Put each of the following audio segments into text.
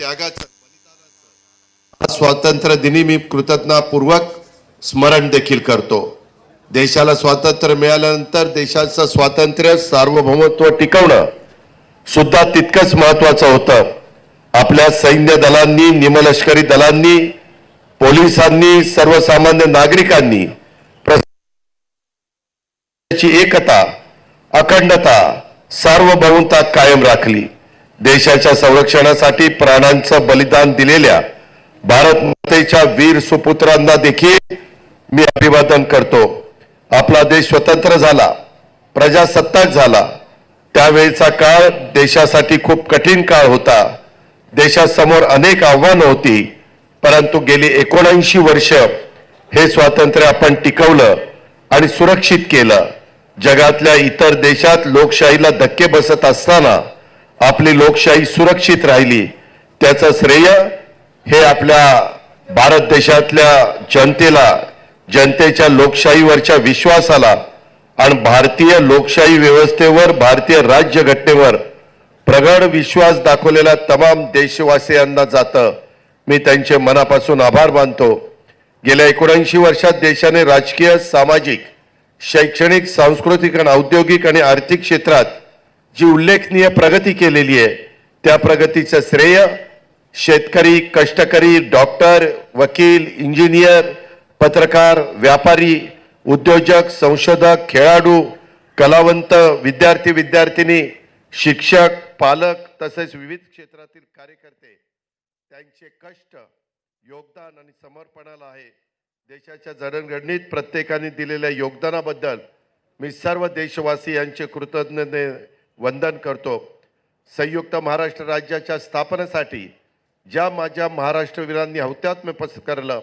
त्यागाचं बलिदानाचं. स्वातंत्र्य दिनी मी कृतज्ञपूर्वक स्मरण देखील करतो. देशाला स्वातंत्र्य मिळाल्यानंतर देशाचं स्वातंत्र्य सार्वभौमत्व टिकवणं सुद्धा तितकंच महत्वाचं होतं. आपल्या सैन्य दलांनी निमलष्करी दलांनी पोलिसांनी सर्वसामान्य नागरिकांनी एकता अखंडता सार्वभौमता कायम राखली. देशाच्या संरक्षणासाठी प्राणांचं बलिदान दिलेल्या भारत मातेच्या वीर सुपुत्रांना देखील मी अभिवादन करतो. आपला देश स्वतंत्र झाला प्रजासत्ताक झाला. त्यावेळचा काळ देशासाठी खूप कठीण काळ होता. देशासमोर अनेक आव्हानं होती परंतु गेली एकोणऐंशी वर्ष हे स्वातंत्र्य आपण टिकवलं आणि सुरक्षित केलं. जगातल्या इतर देशात लोकशाहीला धक्के बसत असताना आपली लोकशाही सुरक्षित राहिली त्याचं श्रेय हे आपल्या भारत देशातल्या जनतेला जनतेच्या लोकशाहीवरच्या विश्वासाला आणि भारतीय लोकशाही व्यवस्थेवर भारतीय राज्यघटनेवर प्रगड विश्वास दाखवलेला तमाम देशवासियांना जातं. मी त्यांचे मनापासून आभार मानतो. गेल्या एकोणऐंशी वर्षात देशाने राजकीय सामाजिक शैक्षणिक सांस्कृतिक आणि औद्योगिक आणि आर्थिक क्षेत्रात जी उल्लेखनीय प्रगती केलेली आहे त्या प्रगतीचं श्रेय शेतकरी कष्टकरी डॉक्टर वकील इंजिनियर पत्रकार व्यापारी उद्योजक संशोधक खेळाडू कलावंत विद्यार्थी विद्यार्थिनी शिक्षक पालक तसेच विविध क्षेत्रातील कार्यकर्ते त्यांचे कष्ट योगदान आणि समर्पणाला आहे. देशाच्या जडणघडणीत प्रत्येकाने दिलेल्या योगदानाबद्दल मी सर्व देशवासी यांचे कृतज्ञते वंदन करतो. संयुक्त महाराष्ट्र राज्याच्या स्थापनेसाठी ज्या माझ्या महाराष्ट्र वीरांनी हौत्यात्म्य करलं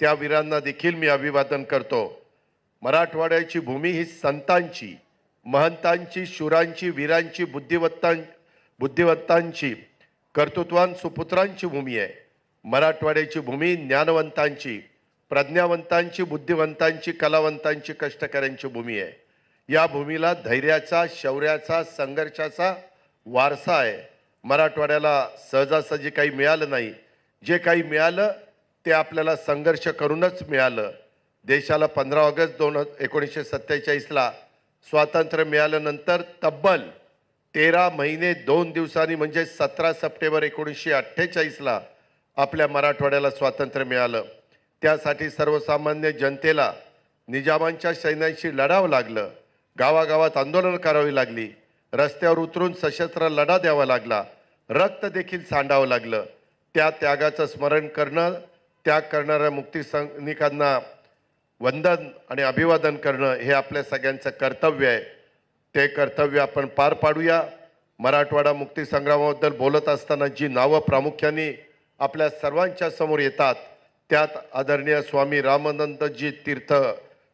त्या वीरांना देखील मी अभिवादन करतो. मराठवाड्याची भूमी ही संतांची महंतांची शूरांची वीरांची बुद्धिवत्तां बुद्धिवत्तांची कर्तृत्वान सुपुत्रांची भूमी आहे. मराठवाड्याची भूमी ज्ञानवंतांची प्रज्ञावंतांची बुद्धिवंतांची कलावंतांची कष्टकऱ्यांची भूमी आहे. या भूमीला धैर्याचा शौर्याचा संघर्षाचा वारसा आहे. मराठवाड्याला सहजासहजी काही मिळालं नाही. जे काही मिळालं ते आपल्याला संघर्ष करूनच मिळालं. देशाला पंधरा ऑगस्ट दोन एकोणीसशे सत्तेचाळीसला स्वातंत्र्य मिळाल्यानंतर तब्बल तेरा महिने दोन दिवसांनी म्हणजे सतरा सप्टेंबर एकोणीसशे अठ्ठेचाळीसला आपल्या मराठवाड्याला स्वातंत्र्य मिळालं. त्यासाठी सर्वसामान्य जनतेला निजामांच्या सैन्यांशी लढावं लागलं. गावागावात आंदोलन करावी लागली. रस्त्यावर उतरून सशस्त्र लढा द्यावा लागला. रक्त देखील सांडावं लागलं. त्या त्यागाचं स्मरण करणं त्याग करणाऱ्या मुक्ती सैनिकांना वंदन आणि अभिवादन करणं हे आपल्या सगळ्यांचं कर्तव्य आहे. ते कर्तव्य आपण पार पाडूया. मराठवाडा मुक्तीसंग्रामाबद्दल बोलत असताना जी नावं प्रामुख्याने आपल्या सर्वांच्या समोर येतात त्यात आदरणीय स्वामी रामानंदजी तीर्थ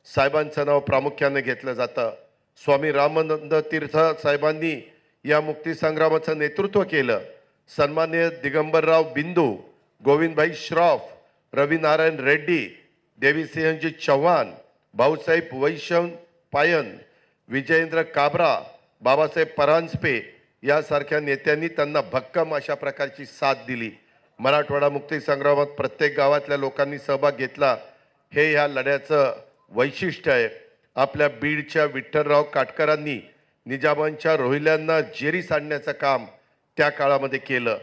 साहेबांचं नाव प्रामुख्याने घेतलं जातं. स्वामी रामानंद तीर्थ साहेबांनी या मुक्तीसंग्रामाचं नेतृत्व केलं. सन्मान्य दिगंबरराव बिंदू गोविंदभाई श्रॉफ रवीनारायण रेड्डी देवीसिंहजी चव्हाण भाऊसाहेब वैशम पायन विजयेंद्र काबरा बाबासाहेब परांजपे यासारख्या नेत्यांनी त्यांना भक्कम अशा प्रकारची साथ दिली. मराठवाडा मुक्तीसंग्रामात प्रत्येक गावातल्या लोकांनी सहभाग घेतला. हे ह्या लढ्याचं वैशिष्ट्य आहे. आपल्या बीडच्या विठ्ठलराव काटकरांनी निजामांच्या रोहिल्यांना जेरी सांडण्याचं काम त्या काळामध्ये केलं.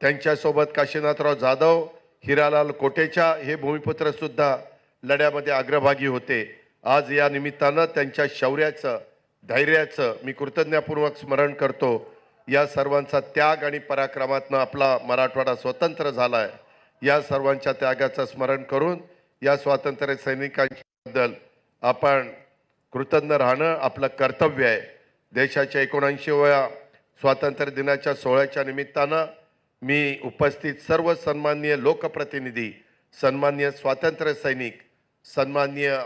त्यांच्यासोबत काशीनाथराव जाधव हिरालाल कोटेचा हे भूमिपुत्रसुद्धा लढ्यामध्ये अग्रभागी होते. आज या निमित्तानं त्यांच्या शौर्याचं धैर्याचं मी कृतज्ञपूर्वक स्मरण करतो. या सर्वांचा त्याग आणि पराक्रमातनं आपला मराठवाडा स्वतंत्र झाला आहे या सर्वांच्या त्यागाचं स्मरण करून या स्वातंत्र्य सैनिकांबद्दल आपण कृतज्ञ राहणं आपलं कर्तव्य आहे. देशाच्या एकोणऐंशीव्या स्वातंत्र्य दिनाच्या सोहळ्याच्या निमित्तानं मी उपस्थित सर्व सन्माननीय लोकप्रतिनिधी सन्मान्य स्वातंत्र्य सैनिक सन्माननीय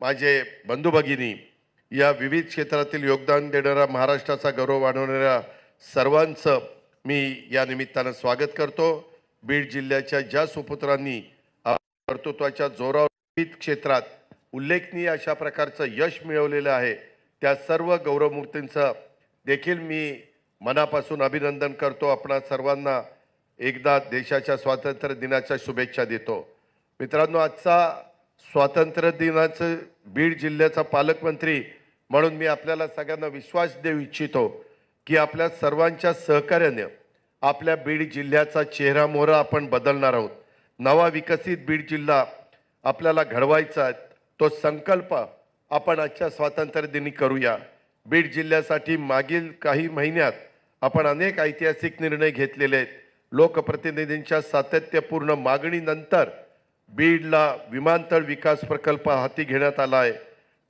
माझे बंधू भगिनी या विविध क्षेत्रातील योगदान देणाऱ्या महाराष्ट्राचा गौरव वाढवणाऱ्या सर्वांचं मी या निमित्तानं स्वागत करतो. बीड जिल्ह्याच्या ज्या सुपुत्रांनी कर्तृत्वाच्या जोरावर विविध क्षेत्रात उल्लेखनीय अशा प्रकारचं यश मिळवलेलं आहे. त्या सर्व गौरवमूर्तींचं देखील मी मनापासून अभिनंदन करतो. आपणा सर्वांना एकदा देशाच्या स्वातंत्र्य दिनाच्या शुभेच्छा देतो. मित्रांनो आजचा स्वातंत्र्य दिनाचं बीड जिल्ह्याचा पालकमंत्री म्हणून मी आपल्याला सगळ्यांना विश्वास देऊ इच्छितो की आपल्या सर्वांच्या सहकार्याने आपल्या बीड जिल्ह्याचा चेहरा मोहरा आपण बदलणार आहोत. नवा विकसित बीड जिल्हा आपल्याला घडवायचा आहे. तो संकल्प आपण आजच्या स्वातंत्र्य दिनी करूया. बीड जिल्ह्यासाठी मागील काही महिन्यात आपण अनेक ऐतिहासिक निर्णय घेतलेले आहेत. लोकप्रतिनिधींच्या सातत्यपूर्ण मागणीनंतर बीडला विमानतळ विकास प्रकल्प हाती घेण्यात आला आहे.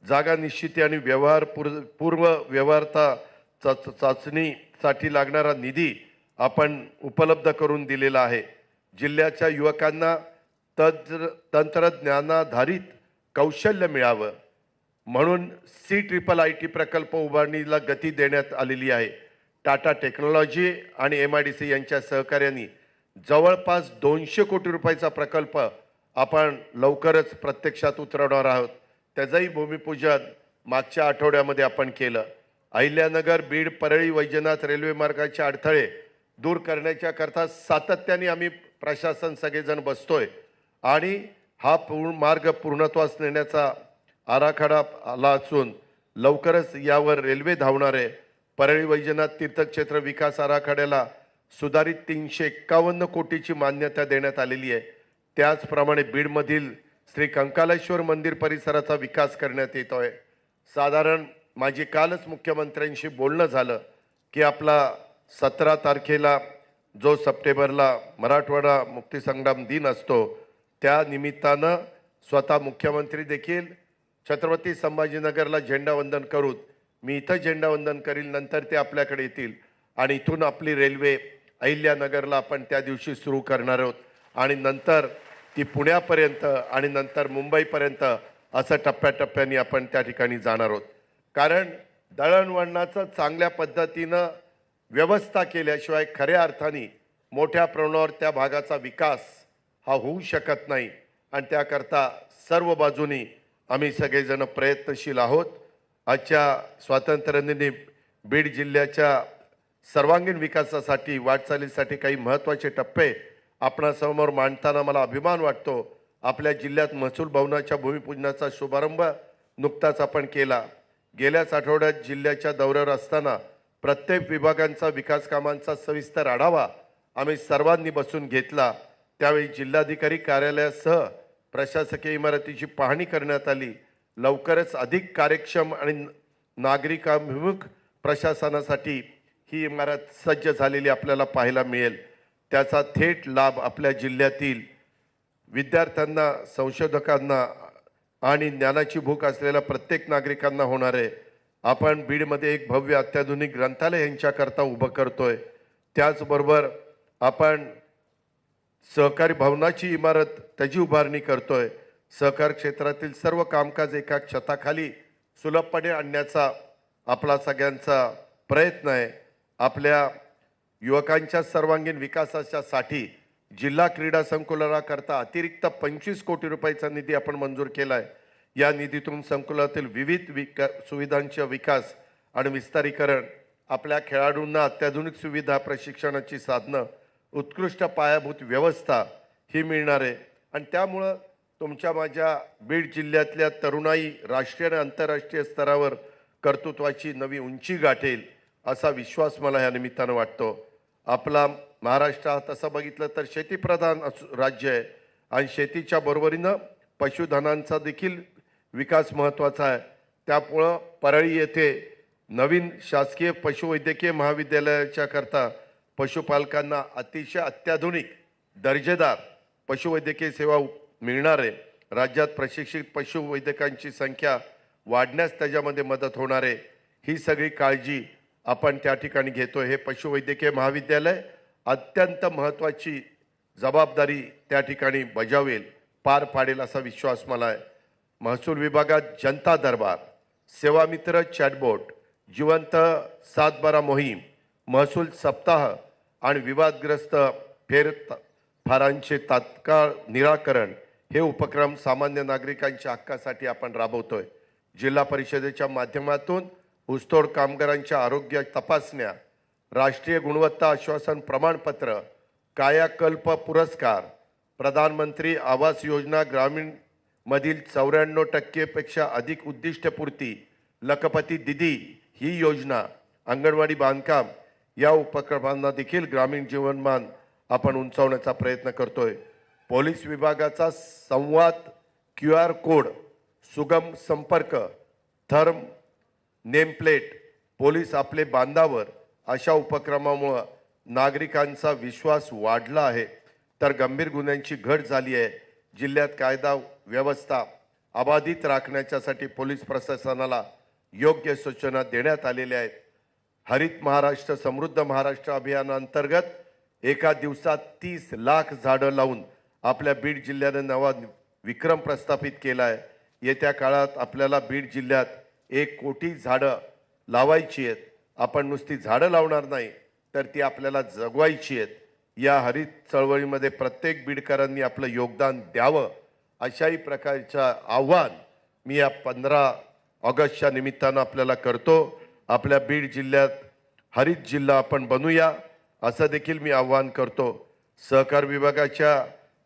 जागा निश्चिती आणि व्यवहार पूर पूर्व व्यवहारता चाच चाचणीसाठी लागणारा निधी आपण उपलब्ध करून दिलेला आहे. जिल्ह्याच्या युवकांना तंत्र तंत्रज्ञानाधारित कौशल्य मिळावं म्हणून सी ट्रिपल आय टी प्रकल्प उभारणीला गती देण्यात आलेली आहे. टाटा टेक्नॉलॉजी आणि एम आय डी सी यांच्या सहकार्याने जवळपास दोनशे कोटी रुपयाचा प्रकल्प आपण लवकरच प्रत्यक्षात उतरवणार आहोत. त्याचंही भूमिपूजन मागच्या आठवड्यामध्ये आपण केलं. अहिल्यानगर बीड परळी वैजनाथ रेल्वे मार्गाचे अडथळे दूर करण्याच्या करता सातत्याने आम्ही प्रशासन सगळेजण बसतोय. आणि हा पूर्ण मार्ग पूर्णत्वास नेण्याचा आराखडा आला असून लवकरच यावर रेल्वे धावणार आहे परळी वैजनाथ तीर्थक्षेत्र विकास आराखड्याला सुधारित तीनशे एक्कावन्न कोटीची मान्यता देण्यात आलेली आहे. त्याचप्रमाणे बीडमधील श्री कंकालेश्वर मंदिर परिसराचा विकास करण्यात येतो आहे. साधारण माझी कालच मुख्यमंत्र्यांशी बोलणं झालं की आपला सतरा तारखेला जो सप्टेंबरला मराठवाडा मुक्तीसंग्राम दिन असतो त्या निमित्तानं स्वतः मुख्यमंत्री देखील छत्रपती संभाजीनगरला झेंडावंदन करून मी इथं झेंडावंदन करील नंतर ते आपल्याकडे येतील. आणि इथून आपली रेल्वे अहिल्यानगरला आपण त्या दिवशी सुरू करणार आहोत. आणि नंतर ती पुण्यापर्यंत आणि नंतर मुंबईपर्यंत असं टप्प्याटप्प्याने आपण त्या ठिकाणी जाणार आहोत. कारण दळणवळणाचं चांगल्या पद्धतीनं व्यवस्था केल्याशिवाय खऱ्या अर्थाने मोठ्या प्रमाणावर त्या भागाचा विकास हा होऊ शकत नाही. आणि त्याकरता सर्व बाजूनी आम्ही सगळेजण प्रयत्नशील आहोत. आजच्या स्वातंत्र्यदिनी बीड जिल्ह्याच्या सर्वांगीण विकासासाठी वाटचालीसाठी काही महत्त्वाचे टप्पे आपणासमोर मांडताना मला अभिमान वाटतो. आपल्या जिल्ह्यात महसूल भवनाच्या भूमिपूजनाचा शुभारंभ नुकताच आपण केला. गेल्याच आठवड्यात जिल्ह्याच्या दौऱ्यावर असताना प्रत्येक विभागांचा विकास कामांचा सविस्तर आढावा आम्ही सर्वांनी बसून घेतला. त्यावेळी जिल्हाधिकारी कार्यालयासह प्रशासकीय इमारतीची पाहणी करण्यात आली. लवकरच अधिक कार्यक्षम आणि नागरिकाभिमुख प्रशासनासाठी ही इमारत सज्ज झालेली आपल्याला पाहायला मिळेल. त्याचा थेट लाभ आपल्या जिल्ह्यातील विद्यार्थ्यांना संशोधकांना आणि ज्ञानाची भूक असलेल्या प्रत्येक नागरिकांना होणार आहे. आपण बीडमध्ये एक भव्य अत्याधुनिक ग्रंथालय यांच्याकरता उभं करतोय. त्याचबरोबर आपण सहकारी भवनाची इमारत त्याची उभारणी करतोय. सहकार क्षेत्रातील सर्व कामकाज एका छताखाली सुलभपणे आणण्याचा आपला सगळ्यांचा प्रयत्न आहे. आपल्या युवकांच्या सर्वांगीण विकासाच्यासाठी जिल्हा क्रीडा संकुलनाकरता अतिरिक्त पंचवीस कोटी रुपयाचा निधी आपण मंजूर केला आहे या निधीतून संकुलातील विविध विका सुविधांचे विकास आणि विस्तारीकरण आपल्या खेळाडूंना अत्याधुनिक सुविधा प्रशिक्षणाची साधनं उत्कृष्ट पायाभूत व्यवस्था ही मिळणार आहे. आणि त्यामुळं तुमच्या माझ्या बीड जिल्ह्यातल्या तरुणाई राष्ट्रीय आणि आंतरराष्ट्रीय स्तरावर कर्तृत्वाची नवी उंची गाठेल असा विश्वास मला या निमित्तानं वाटतो. आपला महाराष्ट्र हा तसं बघितलं तर शेतीप्रधान असू- राज्य आहे. आणि शेतीच्या बरोबरीनं पशुधनांचा देखील विकास महत्त्वाचा आहे. त्यामुळं परळी येथे नवीन शासकीय पशुवैद्यकीय महाविद्यालयाच्या करता पशुपालकांना अतिशय अत्याधुनिक दर्जेदार पशुवैद्यकीय सेवा मिळणार आहे राज्यात प्रशिक्षित पशुवैद्यकांची संख्या वाढण्यास त्याच्यामध्ये मदत होणार आहे ही सगळी काळजी आपण त्या ठिकाणी घेतो हे पशुवैद्यकीय महाविद्यालय अत्यंत महत्त्वाची जबाबदारी त्या ठिकाणी बजावेल पार पाडेल असा विश्वास मला आहे. महसूल विभागात जनता दरबार सेवामित्र चॅटबोट जिवंत सातबारा मोहीम महसूल सप्ताह आणि विवादग्रस्त फेर फारांचे तात्काळ निराकरण हे उपक्रम सामान्य नागरिकांच्या हक्कासाठी आपण राबवतोय. जिल्हा परिषदेच्या माध्यमातून ऊसतोड कामगारांच्या आरोग्य तपासण्या राष्ट्रीय गुणवत्ता आश्वासन प्रमाणपत्र कायाकल्प पुरस्कार प्रधानमंत्री आवास योजना ग्रामीण मधील चौऱ्याण्णव टक्केपेक्षा अधिक उद्दिष्टपूर्ती लखपती दिदी ही योजना अंगणवाडी बांधकाम या उपक्रमांना देखील ग्रामीण जीवनमान आपण उंचावण्याचा प्रयत्न करतोय. पोलीस विभागाचा संवाद क्यू आर कोड सुगम संपर्क थर्म नेमप्लेट पोलीस आपले बांधावर अशा उपक्रमामुळं नागरिकांचा विश्वास वाढला आहे. तर गंभीर गुन्ह्यांची घट झाली आहे. जिल्ह्यात कायदा व्यवस्था अबाधित राखण्याच्यासाठी पोलीस प्रशासनाला योग्य सूचना देण्यात आलेल्या आहेत. हरित महाराष्ट्र समृद्ध महाराष्ट्र अभियानांतर्गत एका दिवसात तीस लाख झाडं लावून आपल्या बीड जिल्ह्याने नवा विक्रम प्रस्थापित केला आहे येत्या काळात आपल्याला बीड जिल्ह्यात एक कोटी झाडं लावायची आहेत. आपण नुसती झाडं लावणार नाही तर ती आपल्याला जगवायची आहेत. या हरित चळवळीमध्ये प्रत्येक बीडकरांनी आपलं योगदान द्यावं अशाही प्रकारचं आव्हान मी या पंधरा ऑगस्टच्या निमित्तानं आपल्याला करतो. आपल्या बीड जिल्ह्यात हरित जिल्हा आपण बनूया असं देखील मी आव्हान करतो. सहकार विभागाच्या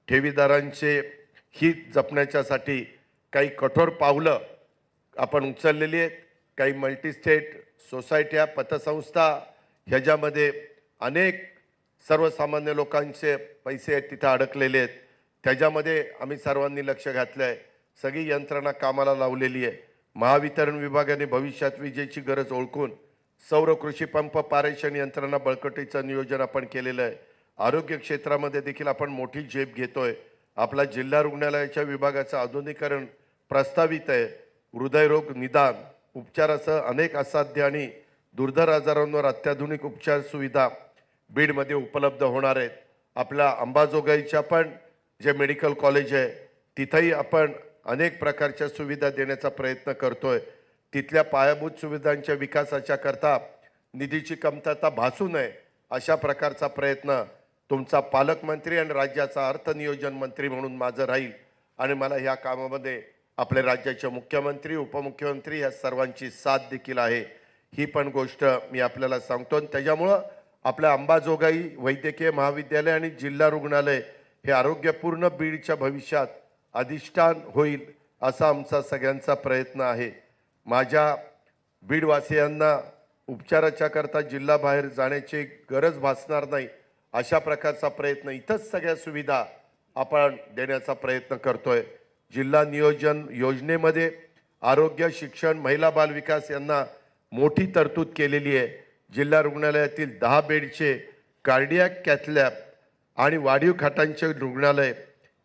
ठेवीदारांचे हित जपण्याच्यासाठी काही कठोर पावलं आपण उचललेली आहेत. काही मल्टीस्टेट सोसायट्या पतसंस्था ह्याच्यामध्ये अनेक सर्वसामान्य लोकांचे पैसे आहेत तिथं अडकलेले आहेत. त्याच्यामध्ये आम्ही सर्वांनी लक्ष घातलं आहे सगळी यंत्रणा कामाला लावलेली आहे. महावितरण विभागाने भविष्यात विजेची गरज ओळखून सौर कृषी पंप पारेषण यंत्रणा बळकटीचं नियोजन आपण केलेलं आहे. आरोग्य क्षेत्रामध्ये देखील आपण मोठी झेप घेतोय. आपला जिल्हा रुग्णालयाच्या विभागाचं आधुनिकरण प्रस्तावित आहे. हृदयरोग निदान उपचारासह अनेक असाध्य आणि दुर्धर आजारांवर अत्याधुनिक उपचार सुविधा बीडमध्ये उपलब्ध होणार आहेत. आपल्या अंबाजोगाईच्या पण जे मेडिकल कॉलेज आहे तिथंही आपण अनेक प्रकारच्या सुविधा देण्याचा प्रयत्न करतोय. तिथल्या पायाभूत सुविधांच्या विकासाच्या करता निधीची कमतरता भासू नये अशा प्रकारचा प्रयत्न तुमचा पालकमंत्री आणि राज्याचा अर्थनियोजन मंत्री म्हणून माझं राहील. आणि मला ह्या कामामध्ये आपले राज्याचे मुख्यमंत्री उपमुख्यमंत्री या सर्वांची साथ देखील आहे. ही पण गोष्ट मी आपल्याला सांगतो आणि त्याच्यामुळं आपल्या अंबाजोगाई वैद्यकीय महाविद्यालय आणि जिल्हा रुग्णालय हे आरोग्यपूर्ण बीडच्या भविष्यात अधिष्ठान होईल असा आमचा सगळ्यांचा प्रयत्न आहे. माझ्या बीडवासियांना उपचाराच्या करता जिल्हाबाहेर जाण्याची गरज भासणार नाही अशा प्रकारचा प्रयत्न इथंच सगळ्या सुविधा आपण देण्याचा प्रयत्न करतोय. जिल्हा नियोजन योजनेमध्ये आरोग्य शिक्षण महिला बालविकास यांना मोठी तरतूद केलेली आहे. जिल्हा रुग्णालयातील दहा बेडचे कार्डियाक कॅथलॅब आणि वाढीव खाटांचे रुग्णालय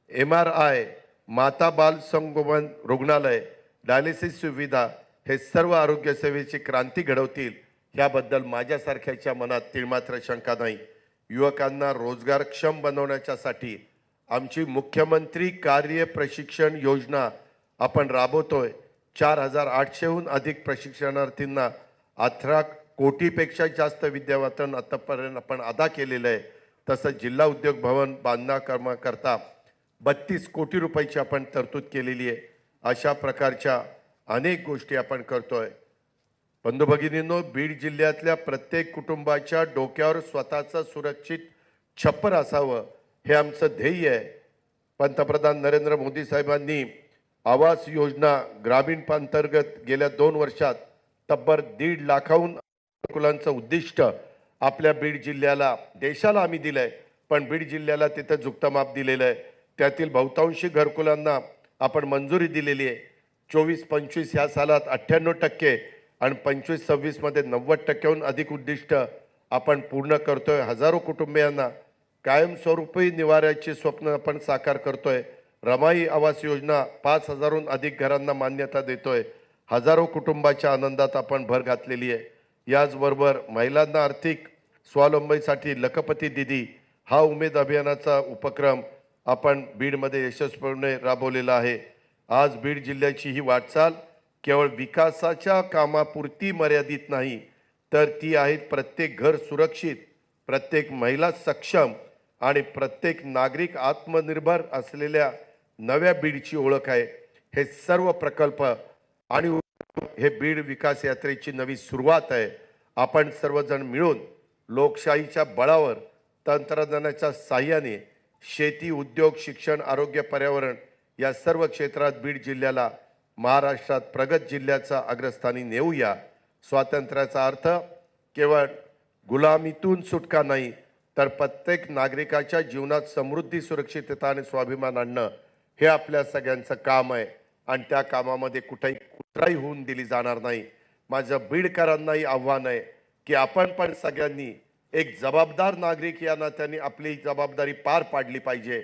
एम आर आय माता बाल संगोपन रुग्णालय डायलिसिस सुविधा हे सर्व आरोग्य सेवेची क्रांती घडवतील याबद्दल माझ्यासारख्याच्या मनात तिळमात्र शंका नाही. युवकांना रोजगारक्षम बनवण्याच्यासाठी आमची मुख्यमंत्री कार्य प्रशिक्षण योजना आपण राबवतोय. चार हजार आठशेहून अधिक प्रशिक्षणार्थींना अठरा कोटीपेक्षा जास्त विद्यावतन आतापर्यंत आपण अदा केलेलं आहे. तसंच जिल्हा उद्योग भवन बांधण्याकरता बत्तीस कोटी रुपयाची आपण तरतूद केलेली आहे. अशा प्रकारच्या अनेक गोष्टी आपण करतोय. बंधू भगिनींनो बीड जिल्ह्यातल्या प्रत्येक कुटुंबाच्या डोक्यावर स्वतःचं सुरक्षित छप्पर असावं हे आमचं ध्येय आहे. पंतप्रधान नरेंद्र मोदी साहेबांनी आवास योजना ग्रामीण अंतर्गत गेल्या दोन वर्षात तब्बल दीड लाखाहून कुलांचं उद्दिष्ट आपल्या बीड जिल्ह्याला देशाला आम्ही दिलंय. पण बीड जिल्ह्याला तिथं जुक्तमाप दिलेलं आहे. त्यातील बहुतांशी घरकुलांना आपण मंजुरी दिलेली आहे. चोवीस पंचवीस ह्या सालात अठ्ठ्याण्णव टक्के आणि पंचवीस सव्वीसमध्ये नव्वद टक्क्याहून अधिक उद्दिष्ट आपण पूर्ण करतोय. हजारो कुटुंबियांना कायमस्वरूपी निवाऱ्याची स्वप्न आपण साकार करतोय. रमाई आवास योजना पाच हजारहून अधिक घरांना मान्यता देतोय. हजारो कुटुंबाच्या आनंदात आपण भर घातलेली आहे. याचबरोबर महिलांना आर्थिक स्वावलंबीसाठी लखपती दिदी हा उमेद अभियानाचा उपक्रम आपण बीडमध्ये यशस्वीपणे राबवलेला आहे. आज बीड जिल्ह्याची ही वाटचाल केवळ विकासाच्या कामापुरती मर्यादित नाही तर ती आहेत प्रत्येक घर सुरक्षित प्रत्येक महिला सक्षम आणि प्रत्येक नागरिक आत्मनिर्भर असलेल्या नव्या बीडची ओळख आहे. हे सर्व प्रकल्प आणि हे बीड विकास यात्रेची नवी सुरुवात आहे. आपण सर्वजण मिळून लोकशाहीच्या बळावर तंत्रज्ञानाच्या साह्याने शेती उद्योग शिक्षण आरोग्य पर्यावरण या सर्व क्षेत्रात बीड जिल्ह्याला महाराष्ट्रात प्रगत जिल्ह्याचा अग्रस्थानी नेऊया. स्वातंत्र्याचा अर्थ केवळ गुलामीतून सुटका नाही तर प्रत्येक नागरिकाच्या जीवनात समृद्धी सुरक्षितता आणि स्वाभिमान आणणं हे आपल्या सगळ्यांचं काम आहे. आणि त्या कामामध्ये कुठेही कुठराही होऊन दिली जाणार नाही. माझं बीडकरांनाही आव्हान आहे की आपण पण सगळ्यांनी एक जबाबदार नागरिक या नात्याने आपली जबाबदारी पार पाडली पाहिजे.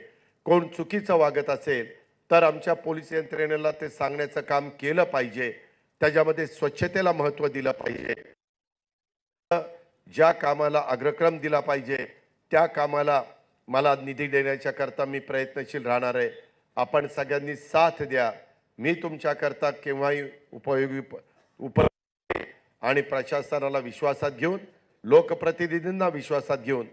कोण चुकीचं वागत असेल तर आमच्या पोलीस यंत्रणेला ते सांगण्याचं काम केलं पाहिजे. त्याच्यामध्ये स्वच्छतेला महत्त्व दिलं पाहिजे. ज्या कामाला अग्रक्रम दिला पाहिजे त्या कामाला मला निधी देण्याच्या करता मी प्रयत्नशील राहणार आहे. आपण सगळ्यांनी साथ द्या. मी तुमच्याकरता केव्हाही उपयोगी उप आणि प्रशासनाला विश्वासात घेऊन लोकप्रतिनिधींना विश्वासात घेऊन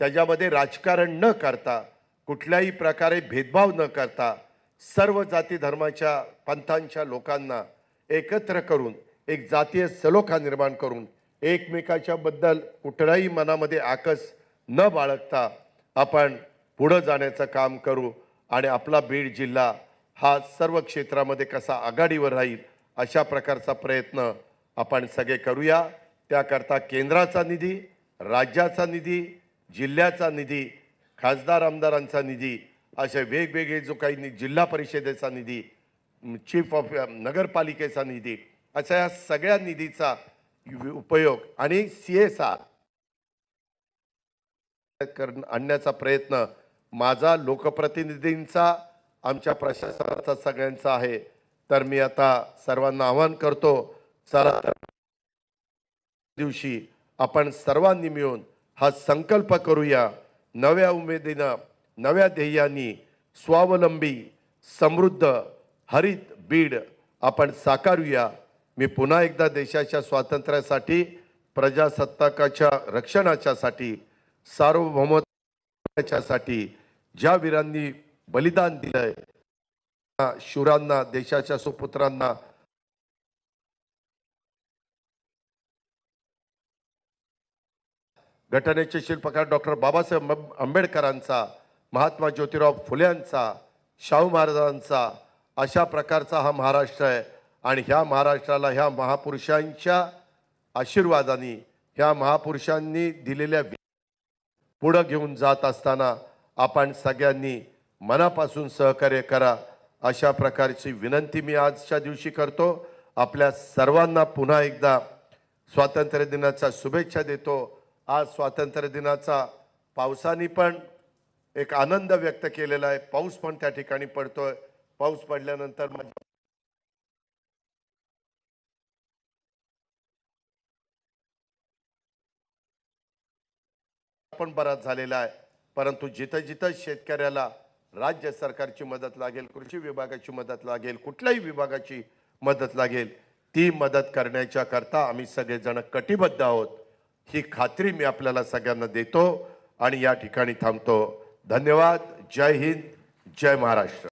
त्याच्यामध्ये राजकारण न करता कुठल्याही प्रकारे भेदभाव न करता सर्व जाती धर्माच्या पंथांच्या लोकांना एकत्र करून एक जातीय सलोखा निर्माण करून एकमेकाच्या बद्दल कुठलाही मनामध्ये आकस न बाळगता आपण पुढं जाण्याचं काम करू आणि आपला बीड जिल्हा हा सर्व क्षेत्रामध्ये कसा आघाडीवर राहील अशा प्रकारचा प्रयत्न आपण सगळे करूया. त्याकरता केंद्राचा निधी राज्याचा निधी जिल्ह्याचा निधी खासदार आमदारांचा निधी असे वेगवेगळे जो काही नि- जिल्हा परिषदेचा निधी चीफ ऑफ नगरपालिकेचा निधी अशा या सगळ्या निधीचा उपयोग आणि सी एस आर कर आणण्याचा प्रयत्न माझा लोकप्रतिनिधींचा आमच्या प्रशासनाचा सगळ्यांचा आहे. तर मी आता सर्वांना आवाहन करतो चला दिवशी आपण सर्वांनी मिळून हा संकल्प करूया. नव्या उमेदीनं नव्या ध्येयानी स्वावलंबी समृद्ध हरित बीड आपण साकारूया. मी पुन्हा एकदा देशाच्या स्वातंत्र्यासाठी प्रजासत्ताकाच्या रक्षणाच्यासाठी सार्वभौमत्वाच्यासाठी ज्या वीरांनी बलिदान दिलंय शूरांना देशाच्या सुपुत्रांना घटनेचे शिल्पकार डॉक्टर बाबासाहेब आंबेडकरांचा महात्मा ज्योतिराव फुल्यांचा शाहू महाराजांचा अशा प्रकारचा हा महाराष्ट्र आहे. आणि ह्या महाराष्ट्राला ह्या महापुरुषांच्या आशीर्वादाने ह्या महापुरुषांनी दिलेल्या पुढं घेऊन जात असताना आपण सगळ्यांनी मनापासून सहकार्य करा. अशा प्रकारची विनंती मी आजच्या दिवशी करतो. आपल्या सर्वांना पुन्हा एकदा स्वातंत्र्य दिनाच्या शुभेच्छा देतो. आज स्वातंत्र्य दिनाचा पावसाने पण एक आनंद व्यक्त केलेला आहे. पाऊस पण त्या ठिकाणी पडतोय. पाऊस पडल्यानंतर माझ्या पण बराच झालेला आहे. परंतु जिथं जिथं शेतकऱ्याला राज्य सरकारची मदत लागेल कृषी विभागाची मदत लागेल कुठल्याही विभागाची मदत लागेल ती मदत करण्याच्या करता आम्ही सगळेजण कटिबद्ध आहोत. ही खात्री मी आपल्याला सगळ्यांना देतो आणि या ठिकाणी थांबतो. धन्यवाद. जय हिंद. जय महाराष्ट्र.